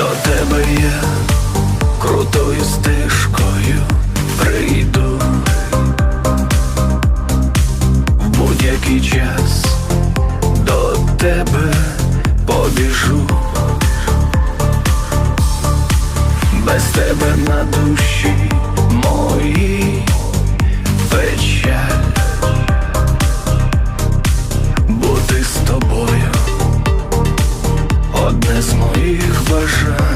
До тебе я крутою стежкою прийду в будь-який час до тебе побіжу. Без тебе на душі одне з моїх бажань